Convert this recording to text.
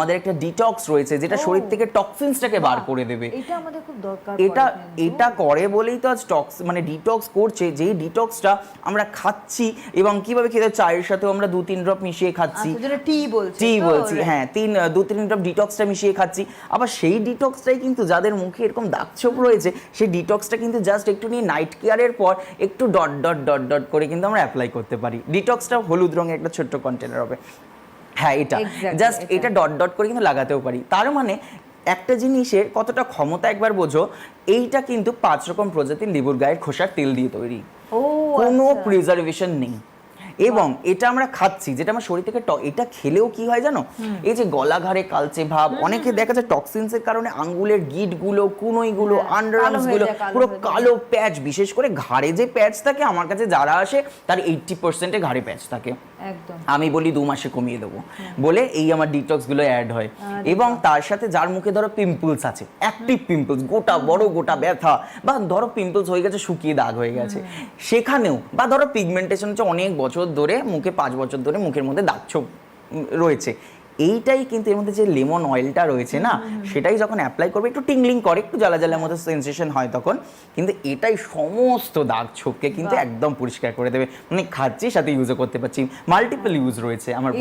আমাদের একটা ডিটক্স রয়েছে যেটা শরীর থেকে টক্সিনসটাকে বার করে দেবে। এটা আমাদের খুব দরকার এটা এটা করে বলেই তো আজ টক্স মানে ডিটক্স করছে যেই ডিটক্সটা আমরা খাচ্ছি এবং কীভাবে খেতে চায়ের সাথেও আমরা দু তিন ড্রপ মিশিয়ে খাচ্ছি। টি বলছে টি বলছি হ্যাঁ তিন দু তিন ড্রপ ডিটক্সটা মিশিয়ে খাচ্ছি। আবার সেই ডিটক্সটাই কিন্তু যাদের মুখে এরকম দাগছোপ রয়েছে সেই ডিটক্সটা কিন্তু জাস্ট একটু নিয়ে নাইট কেয়ারের পর একটু ডট ডট ডট ডট করে কিন্তু আমরা অ্যাপ্লাই করতে পারি। ডিটক্সটা হলুদ রঙের একটা ছোট্ট কন্টেনার হবে। হ্যাঁ এটা জাস্ট এটা। ডট ডট করে কিন্তু লাগাতেও পারি তার মানে একটা জিনিসের কতটা ক্ষমতা একবার বোঝো এইটা কিন্তু পাঁচ রকম প্রজাতির লেবুর গায়ের খোসার তেল দিয়ে তৈরি কোনো আচ্ছা। প্রিজার্ভেশন নেই এবং এটা আমরা খাচ্ছি যেটা আমার শরীর থেকে এটা খেলেও কি হয় জানো? এই যে গলা ঘাড়ে কালচে ভাব অনেকে দেখা যায় টক্সিনস এর কারণে আঙ্গুলের গিটগুলো কুনোই গুলো হ্যাঁ, হয়ে পুরো কালো প্যাচ বিশেষ করে ঘাড়ে যে প্যাচ থাকে আমার কাছে যারা আসে তার এইটটি পার্সেন্টে ঘাড়ে প্যাচ থাকে। আমি বলি দু মাসে কমিয়ে দেবো। বলে এই আমার ডিটক্সগুলো অ্যাড হয় এবং তার সাথে যার মুখে ধরো পিম্পলস আছে অ্যাক্টিভ পিম্পলস গোটা বড় গোটা ব্যথা বা ধরো পিম্পলস হয়ে গেছে শুকিয়ে দাগ হয়ে গেছে। সেখানেও বা ধরো পিগমেন্টেশন হচ্ছে অনেক বছর ধরে মুখে পাঁচ বছর ধরে মুখের মধ্যে দাগ ছোপ রয়েছে। এইটাই কিন্তু এর মধ্যে যে লেমন অয়েলটা রয়েছে না সেটাই যখন অ্যাপ্লাই করবে একটু টিংলিং করে একটু জ্বালা জ্বালার মতো সেন্সেশন হয় তখন। কিন্তু এটাই সমস্ত দাগ ছোপকে কিন্তু একদম পরিষ্কার করে দেবে। মানে খাচ্ছি সাথে ইউজও করতে পারছি। মাল্টিপল ইউজ রয়েছে আমার